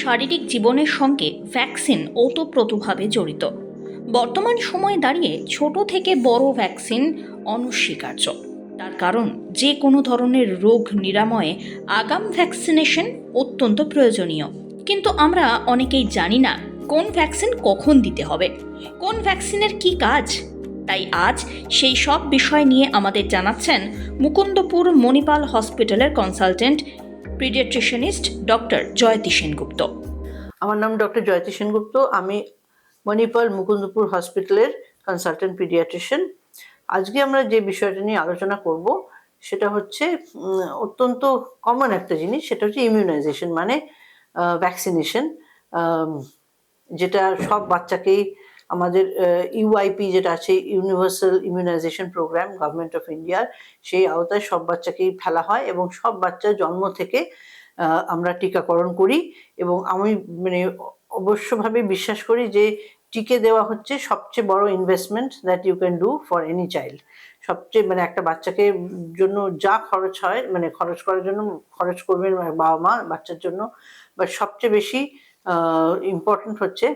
শারীরিক জীবনের সঙ্গে ভ্যাকসিন ওতপ্রোতভাবে জড়িত। বর্তমান সময়ে দাঁড়িয়ে ছোট থেকে বড় ভ্যাকসিন অনস্বীকার্য। তার কারণ, যে কোনো ধরনের রোগ নিরাময়ে আগাম ভ্যাকসিনেশন অত্যন্ত প্রয়োজনীয়। কিন্তু আমরা অনেকেই জানি না কোন ভ্যাকসিন কখন দিতে হবে, কোন ভ্যাকসিনের কি কাজ। তাই আজ সেই সব বিষয় নিয়ে আমাদের জানাচ্ছেন মুকুন্দপুর মণিপাল হসপিটালের consultant paediatrician doctor Jayati Sengupta. আমার নাম ডক্টর জয়তী সেনগুপ্ত। আমি মণিপাল মুকুন্দপুর হসপিটালের কনসালটেন্ট পিডিয়াট্রিশিয়ান আজকে আমরা যে বিষয়টা নিয়ে আলোচনা করব, সেটা হচ্ছে অত্যন্ত কমন একটা জিনিস, সেটা হচ্ছে ইমিউনাইজেশন মানে ভ্যাকসিনেশন যেটা সব বাচ্চাকেই আমাদের ইউআইপি যেটা আছে universal immunisation programme government of ইন্ডিয়ার সেই আওতায় সব বাচ্চাকেই ফেলা হয় এবং সব বাচ্চা জন্ম থেকে আমরা টিকাকরণ করি এবং আমি মানে অবশ্যভাবে বিশ্বাস করি যে টিকে দেওয়া হচ্ছে সবচেয়ে বড় investment that you can do for any child সবচেয়ে মানে একটা বাচ্চাকে জন্য যা খরচ হয় মানে খরচ করার জন্য খরচ করবেন বাবা মা, বাচ্চার জন্য বাট সবচেয়ে বেশি ইম্পর্টেন্ট হচ্ছে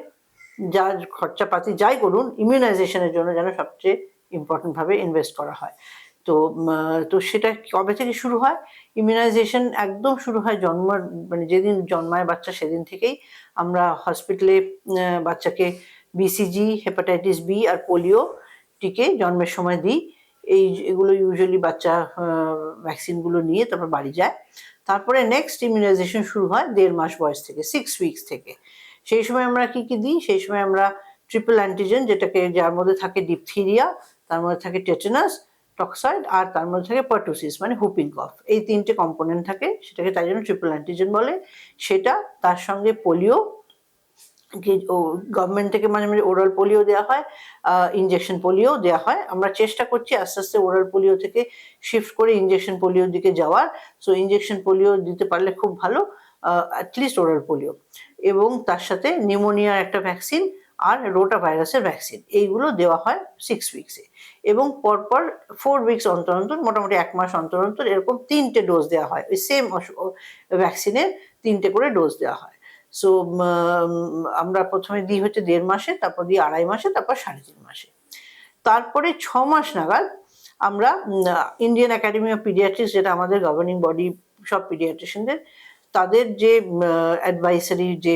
যা খরচাপাতি যাই করুন ইমিউনাইজেশনের জন্য যেন সবচেয়ে ইম্পর্টেন্ট ভাবে ইনভেস্ট করা হয়। তো তো সেটা কবে থেকে শুরু হয়? ইমিউনাইজেশন একদম শুরু হয় জন্ম মানে যেদিন জন্মায় বাচ্চা সেদিন থেকেই। আমরা হসপিটালে বাচ্চাকে বিসিজি হেপাটাইটিস বি আর পোলিও টিকে জন্মের সময় দিই। এই এগুলো ইউজুয়ালি বাচ্চা ভ্যাকসিনগুলো নিয়ে তারপর বাড়ি যায়। তারপরে নেক্সট ইমিউনাইজেশন শুরু হয় দেড় মাস বয়স থেকে সিক্স উইকস থেকে। সেই সময় আমরা কি কি দিই? সেই সময় আমরা ট্রিপল অ্যান্টিজেন যেটাকে যার মধ্যে থাকে ডিপথিরিয়া তার মধ্যে থাকে টেটেনাস টক্সাইড আর তার মধ্যে থাকে পার্টুসিস মানে হুপিং কফ এই তিনটে কম্পোনেন্ট থাকে, সেটাকে তাই জন্য ট্রিপল অ্যান্টিজেন বলে। সেটা তার সঙ্গে পোলিও গভর্নমেন্ট থেকে মাঝে মাঝে ওরাল পোলিও দেওয়া হয় ইঞ্জেকশন পোলিও দেওয়া হয়। আমরা চেষ্টা করছি আস্তে আস্তে ওরাল পোলিও থেকে শিফট করে ইঞ্জেকশন পোলিওর দিকে যাওয়ার। সো ইঞ্জেকশন পোলিও দিতে পারলে খুব ভালো অ্যাটলিস্ট ওরাল পোলিও এবং তার সাথে নিউমোনিয়ার একটা ভ্যাকসিন আর রোটা ভাইরাসের ভ্যাকসিন এইগুলো দেওয়া হয় সিক্স উইকসে এবং পরপর ফোর উইকস অন্তর অন্তর, মোটামুটি এক মাস অন্তর অন্তর এরকম তিনটে ডোজ দেওয়া হয়। ওই সেম ভ্যাকসিনের তিনটে করে ডোজ দেওয়া হয়। সো আমরা প্রথমে দিই হচ্ছে দেড় মাসে, তারপর দিই আড়াই মাসে, তারপর সাড়ে তিন মাসে। তারপরে ছ মাস নাগাদ আমরা ইন্ডিয়ান একাডেমি অফ পিডিয়াট্রিক্স যেটা আমাদের গভর্নিং বডি সব পিডিয়াট্রিশিয়ানদের তাদের যে অ্যাডভাইসারি যে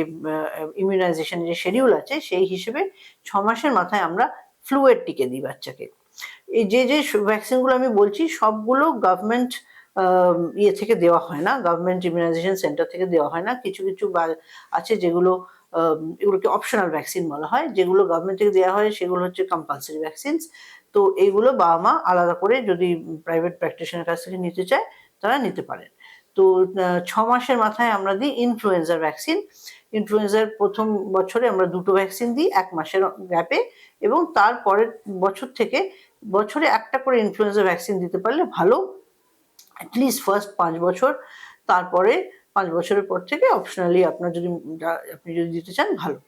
ইমিউনাইজেশন যে শিডিউল আছে, সেই হিসেবে ছ মাসের মাথায় আমরা ফ্লুয়েড টিকে দিই বাচ্চাকে। এই যে যে ভ্যাকসিনগুলো আমি বলছি, সবগুলো গভর্নমেন্ট ইয়ে থেকে দেওয়া হয় না গভর্নমেন্ট ইমিউনাইজেশন সেন্টার থেকে দেওয়া হয় না। কিছু কিছু আছে যেগুলো এগুলোকে অপশনাল ভ্যাকসিন বলা হয়, যেগুলো গভর্নমেন্ট থেকে দেওয়া হয়, সেগুলো হচ্ছে কম্পালসারি ভ্যাকসিনস তো এইগুলো বাবা মা আলাদা করে যদি প্রাইভেট প্র্যাকটিশনের কাছ থেকে নিতে চায়, তারা নিতে পারেন। তো ছ মাসের মাথায় আমরা দিই ইনফ্লুয়েঞ্জার ভ্যাকসিন ইনফ্লুয়েঞ্জার প্রথম বছরে আমরা দুটো ভ্যাকসিন দিই, এক মাসের গ্যাপে এবং তার পরের বছর থেকে বছরে একটা করে ইনফ্লুয়েঞ্জা ভ্যাকসিন দিতে পারলে ভালো। অ্যাটলিস্ট ফার্স্ট পাঁচ বছর, তারপরে পাঁচ বছরের পর থেকে অপশনালি আপনার যদি, আপনি যদি দিতে চান ভালো।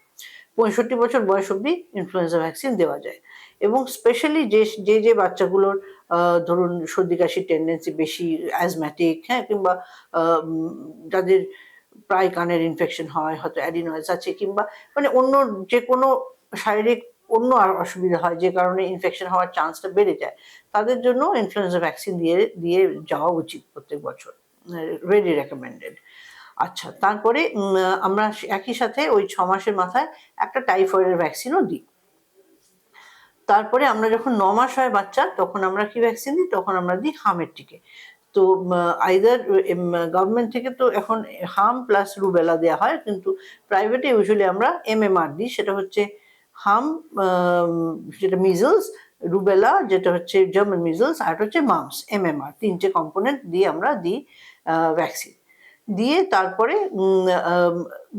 পঁয়ষট্টি বছর বয়স অবধি ইনফ্লুয়েঞ্জা ভ্যাকসিন দেওয়া যায়। এবং স্পেশালি যে যে যে বাচ্চাগুলোর ধরুন সর্দি কাশির টেন্ডেন্সি বেশি অ্যাজম্যাটিক হ্যাঁ কিংবা যাদের প্রায় কানের ইনফেকশন হয়, হয়তো অ্যাডিনয়েস আছে, কিংবা মানে অন্য যে কোনো শারীরিক অন্য আর অসুবিধা হয়, যে কারণে ইনফেকশন হওয়ার চান্সটা বেড়ে যায়, তাদের জন্য ইনফ্লুয়েঞ্জা ভ্যাকসিন দিয়ে দিয়ে যাওয়া উচিত প্রত্যেক বছর ভেরি রেকমেন্ডেড আচ্ছা তারপরে আমরা একই সাথে ওই ছ মাসের মাথায় একটা টাইফয়েডের ভ্যাকসিনও দিই। তারপরে আমরা যখন ন মাস হয় বাচ্চা, তখন আমরা কি ভ্যাকসিন দিই? তখন আমরা দিই হামের টিকে। তো আইদার গভর্নমেন্ট থেকে তো এখন হাম প্লাস রুবেলা দেওয়া হয়, কিন্তু প্রাইভেটে ইউজুয়ালি আমরা এমএমআর দিই। সেটা হচ্ছে হাম যেটা মিজলস রুবেলা যেটা হচ্ছে জার্মান মিজলস আর হচ্ছে মামস এমএমআর তিনটে কম্পোনেন্ট দিয়ে আমরা দিই ভ্যাকসিন দিয়ে তারপরে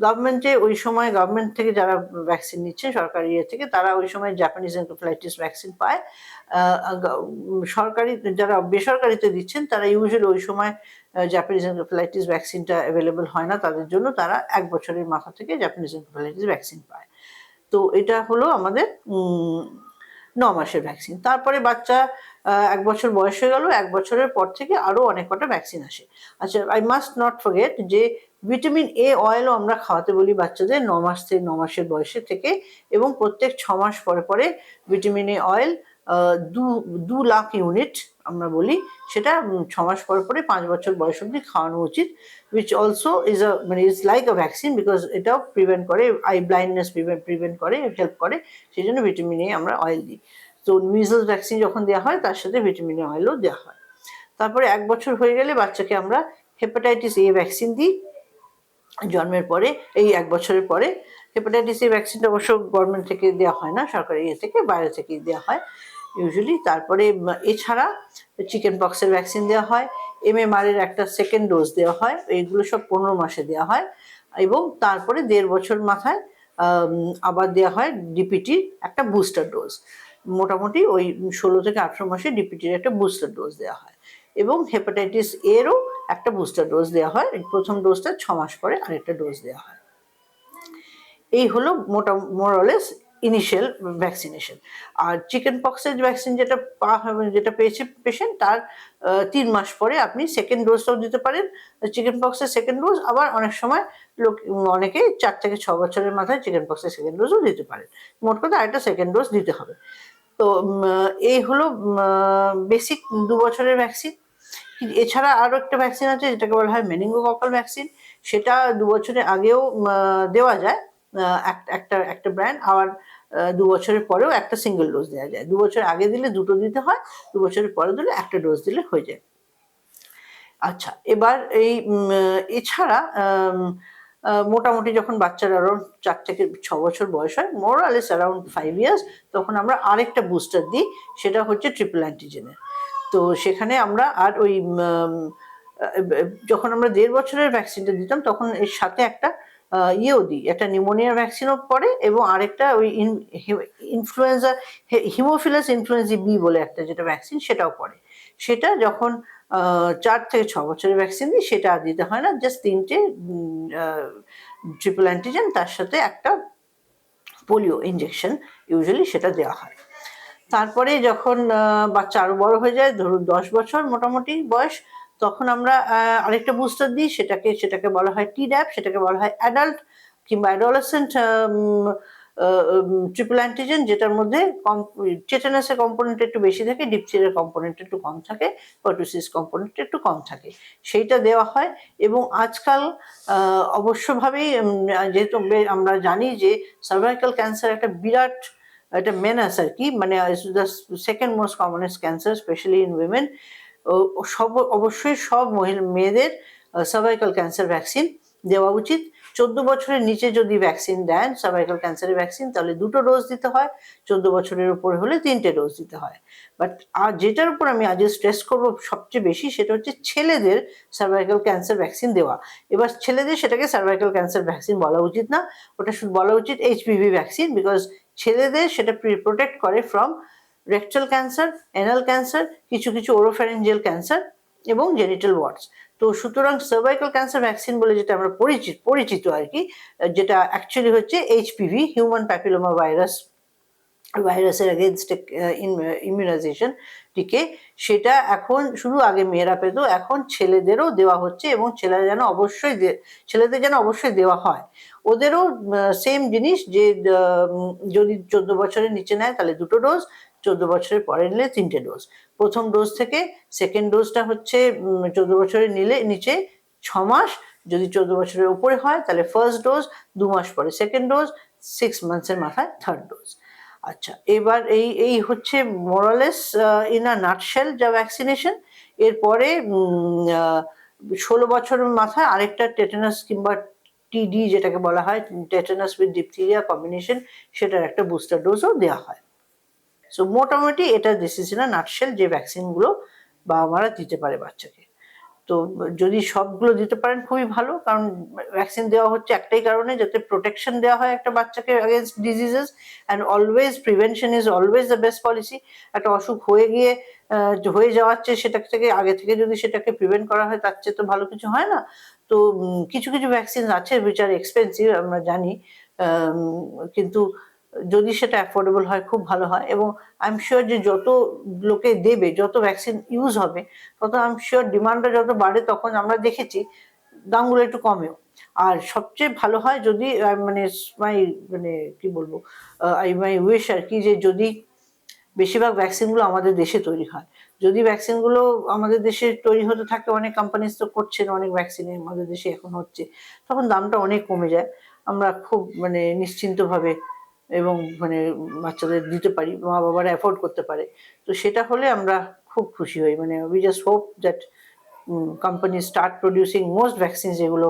গভর্নমেন্টে ওই সময় গভর্নমেন্ট থেকে যারা ভ্যাকসিন নিচ্ছে, সরকারি ইয়ে থেকে, তারা ওই সময় জাপানিজ এনকেফ্লাইটিস ভ্যাকসিন পায়। সরকারি, যারা বেসরকারিতে দিচ্ছেন, তারা ইউজুয়ালি ওই সময় জাপানিজ এনকেফ্লাইটিস ভ্যাকসিনটা অ্যাভেলেবল হয় না তাদের জন্য, তারা এক বছরের মাথা থেকে জাপানিজ এনকেফ্লাইটিস ভ্যাকসিন পায়। তো এটা হলো আমাদের ন মাসের ভ্যাকসিন তারপরে বাচ্চা এক বছর বয়স হয়ে গেল, এক বছরের পর থেকে আরও অনেক কটা ভ্যাকসিন আসে। আচ্ছা আই মাস্ট নট ফরগেট যে ভিটামিন এ অয়েলও আমরা খাওয়াতে বলি বাচ্চাদের ন মাস থেকে, ন মাসের বয়সে থেকে এবং প্রত্যেক ছ মাস পরে পরে ভিটামিন এ অয়েল দু দু লাখ ইউনিট আমরা বলি, সেটা ছ মাস পর পরে পাঁচ বছর বয়স অবধি খাওয়ানো উচিত উইচ অলসো ইজ আ মানে is like a vaccine because এটাও প্রিভেন্ট করে আই ব্লাইন্ডনেস প্রিভেন্ট করে হেল্প করে সেই জন্য ভিটামিন এ আমরা অয়েল দিই। তো মিজলস ভ্যাকসিন যখন দেওয়া হয়, তার সাথে ভিটামিন এ অয়েলও দেওয়া হয়। তারপরে এক বছর হয়ে গেলে বাচ্চাকে আমরা হেপাটাইটিস এ ভ্যাকসিন দিই, জন্মের পরে, এই এক বছরের পরে। হেপাটাইটিস এ ভ্যাকসিনটা অবশ্য গভর্নমেন্ট থেকে দেওয়া হয় না সরকারি ইয়ে থেকে, বাইরে থেকেই দেওয়া হয়। ইউজুয়ালি তারপরে, এছাড়া চিকেন পক্সের ভ্যাকসিন দেওয়া হয় এমএমআর এর একটা সেকেন্ড ডোজ দেওয়া হয় এইগুলো সব পনেরো মাসে দেওয়া হয়। এবং তারপরে দেড় বছর মাথায় আবার দেওয়া হয় ডিপিটির একটা বুস্টার ডোজ মোটামুটি ওই ষোলো থেকে আঠেরো মাসে ডিপিটির একটা বুস্টার ডোজ দেওয়া হয়। এবং হেপাটাইটিস এরও একটা বুস্টার ডোজ দেওয়া হয় প্রথম ডোজটা ছ মাস পরে আরেকটা ডোজ দেওয়া হয়। এই হলো মোটা মোরলেস ইনিশিয়াল ভ্যাকসিনেশন আর চিকেন পক্সের ভ্যাকসিন যেটা পা যেটা পেয়েছে পেশেন্ট তার তিন মাস পরে আপনি সেকেন্ড ডোজটাও দিতে পারেন। চিকেন পক্সের সেকেন্ড ডোজ আবার অনেক সময় লোক, অনেকে চার থেকে ছ বছরের মাথায় চিকেন পক্সের সেকেন্ড ডোজও দিতে পারেন। মোট কথা আরেকটা সেকেন্ড ডোজ দিতে হবে। তো এই হলো বেসিক দু বছরের ভ্যাকসিন এছাড়া আরও একটা ভ্যাকসিন আছে, যেটাকে বলা হয় মেনিঙ্গোককাল ভ্যাকসিন সেটা দু বছরের আগেও দেওয়া যায়। একটা একটা ব্র্যান্ড আবার দু বছরের পরেও একটা সিঙ্গেল ডোজ দেওয়া যায়। দু বছর আগে দিলে দুটো দিতে হয়, দু বছরের পরে দিলে একটা ডোজ দিলে হয়ে যায়। আচ্ছা এবার এই এছাড়া মোটামুটি যখন বাচ্চার অ্যারাউন্ড চার থেকে ছ বছর বয়স হয় মোর আলেস অ্যারাউন্ড ফাইভ ইয়ার্স তখন আমরা আরেকটা বুস্টার দিই, সেটা হচ্ছে ট্রিপল অ্যান্টিজেনের তো সেখানে আমরা আর ওই যখন আমরা দেড় বছরের ভ্যাকসিনটা দিতাম, তখন এর সাথে একটা ইয়েও দিই। একটা নিউমোনিয়ার ভ্যাকসিনও পড়ে এবং আরেকটা ওই ইনফ্লুয়েঞ্জা হিমোফিলাস ইনফ্লুয়েঞ্জি বি বলে একটা যেটা ভ্যাকসিন সেটাও পড়ে সেটা যখন চার থেকে ছ বছরের ভ্যাকসিন দিই, সেটা আর দিতে হয় না। জাস্ট তিনটে ট্রিপল অ্যান্টিজেন তার সাথে একটা পোলিও ইঞ্জেকশন ইউজুয়ালি সেটা দেওয়া হয়। তারপরে যখন বাচ্চা আরও বড় হয়ে যায়, ধরুন দশ বছর মোটামুটি বয়স তখন আমরা আরেকটা বুস্টার দিই, সেটাকে সেটাকে বলা হয় টি ড্যাপ সেটাকে বলা হয় অ্যাডাল্ট কিংবা অ্যাডোলেসেন্ট ট্রিপল অ্যান্টিজেন যেটার মধ্যে টেটানাসের কম্পোনেন্ট একটু বেশি থাকে ডিপসিরের কম্পোনেন্ট একটু কম থাকে পটুসিস কম্পোনেন্ট একটু কম থাকে। সেইটা দেওয়া হয় এবং আজকাল অবশ্যভাবেই যেহেতু আমরা জানি যে সার্ভাইকাল ক্যান্সার একটা বিরাট, একটা মেনাস আর কি মানে the second most commonest cancer specially in women সব, অবশ্যই সব মহিলা, মেয়েদের সার্ভাইকাল ক্যান্সার ভ্যাকসিন দেওয়া উচিত। চোদ্দ বছরের নিচে যদি ভ্যাকসিন দেন সার্ভাইকাল ক্যান্সারের ভ্যাকসিন তাহলে দুটো ডোজ দিতে হয়। চোদ্দ বছরের উপরে হলে তিনটে ডোজ দিতে হয়। বাট আর যেটার উপর আমি আজ স্ট্রেস করব সবচেয়ে বেশি, সেটা হচ্ছে ছেলেদের সার্ভাইকাল ক্যান্সার ভ্যাকসিন দেওয়া। এবার ছেলেদের সেটাকে সার্ভাইকাল ক্যান্সার ভ্যাকসিন বলা উচিত না। ওটা শুধু বলা উচিত এইচপিভি ভ্যাকসিন বিকজ ছেলেদের সেটা প্রোটেক্ট করে from rectal cancer anal cancer কিছু কিছু ওরোফ্যারেঞ্জিয়াল ক্যান্সার এবং জেনিটাল ওয়ার্ডস তো সুতরাং সার্ভাইকাল ক্যান্সার ভ্যাকসিন বলে যেটা আমরা পরিচিত পরিচিত আর কি, যেটা অ্যাকচুয়ালি হচ্ছে এইচপিভি হিউম্যান প্যাপিলোমা ভাইরাস ভাইরাসের এগেনস্ট ইমিউনাইজেশন টিকে। সেটা এখন শুধু আগে মেয়েরা পেত, এখন ছেলেদেরও দেওয়া হচ্ছে এবং ছেলেরা যেন অবশ্যই ছেলেদের যেন অবশ্যই দেওয়া হয়। ওদেরও সেম জিনিস যে যদি চোদ্দ বছরের নিচে নেয় তাহলে দুটো ডোজ চোদ্দ বছরের পরে নিলে তিনটে ডোজ প্রথম ডোজ থেকে সেকেন্ড ডোজটা হচ্ছে চোদ্দ বছরের নিলে, নিচে ছ মাস। যদি চোদ্দ বছরের উপরে হয়, তাহলে ফার্স্ট ডোজ দু মাস পরে। সেকেন্ড ডোজ সিক্স মান্থসের মাথায় থার্ড ডোজ আচ্ছা এবার এই এই হচ্ছে মোরালেস ইন আ নাটশেল যা ভ্যাকসিনেশন এরপরে ষোলো বছরের মাথায় আরেকটা টেটেনাস কিংবা টিডি যেটাকে বলা হয় টেটেনাস উইথ ডিপথিরিয়া কম্বিনেশন সেটার একটা বুস্টার ডোজও দেওয়া হয়। সো মোটামুটি এটা দিস ইজ না নাটশেল যে ভ্যাকসিনগুলো বাবা মারা দিতে পারে বাচ্চাকে। তো, যদি সবগুলো দিতে পারেন খুবই ভালো, কারণ ভ্যাকসিন দেওয়া হচ্ছে একটাই কারণে যাতে প্রোটেকশন দেওয়া হয় একটা বাচ্চাকে against diseases and always prevention is always the best policy একটা অসুখ হয়ে গিয়ে হয়ে যাওয়ার চেয়ে সেটা থেকে, আগে থেকে যদি সেটাকে প্রিভেন্ট করা হয় তার চেয়ে তো ভালো কিছু হয় না। তো কিছু কিছু ভ্যাকসিন আছে উইচ আর এক্সপেন্সিভ আমরা জানি কিন্তু যদি সেটা অ্যাফোর্ডেবল হয়, খুব ভালো হয়। এবং আই এম শিওর যে যত লোকে দেবে, যত ভ্যাকসিন ইউজ হবে, তত আই এম শিওর ডিমান্ডটা যত বাড়ে, তখন আমরা দেখেছি দামগুলো একটু কমেও। আর সবচেয়ে ভালো হয় যদি মানে মাই মানে কি বলব আই মাই উইশ আর কি যে যদি বেশিরভাগ ভ্যাকসিনগুলো আমাদের দেশে তৈরি হয়। যদি ভ্যাকসিনগুলো আমাদের দেশে তৈরি হতে থাকে, অনেক কোম্পানিজ তো করছেন, অনেক ভ্যাকসিন আমাদের দেশে এখন হচ্ছে, তখন দামটা অনেক কমে যায়। আমরা খুব মানে নিশ্চিন্তভাবে এবং মানে বাচ্চাদের দিতে পারি মা বাবারা অ্যাফোর্ড করতে পারে। তো সেটা হলে আমরা খুব খুশি হই। মানে we just hope that company start producing most vaccine যেগুলো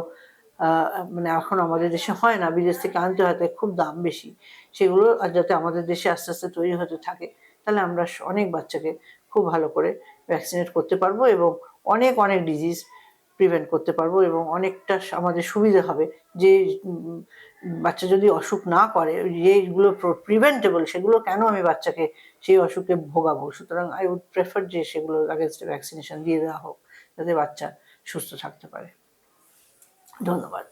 মানে এখন আমাদের দেশে হয় না, বিদেশ থেকে আনতে হয়, তাই খুব দাম বেশি। সেগুলো আর যাতে আমাদের দেশে আস্তে আস্তে তৈরি হতে থাকে, তাহলে আমরা অনেক বাচ্চাকে খুব ভালো করে ভ্যাকসিনেট করতে পারব এবং অনেক অনেক ডিজিজ প্রিভেন্ট করতে পারব এবং অনেকটা আমাদের সুবিধা হবে। যে বাচ্চা যদি অসুখ না করে যেগুলো প্রিভেন্টেবল সেগুলো কেন আমি বাচ্চাকে সেই অসুখে ভোগাবো? সুতরাং আই উড প্রেফার যে সেগুলো আগেনস্টে ভ্যাকসিনেশন দিয়ে দেওয়া হোক, যাতে বাচ্চা সুস্থ থাকতে পারে। ধন্যবাদ।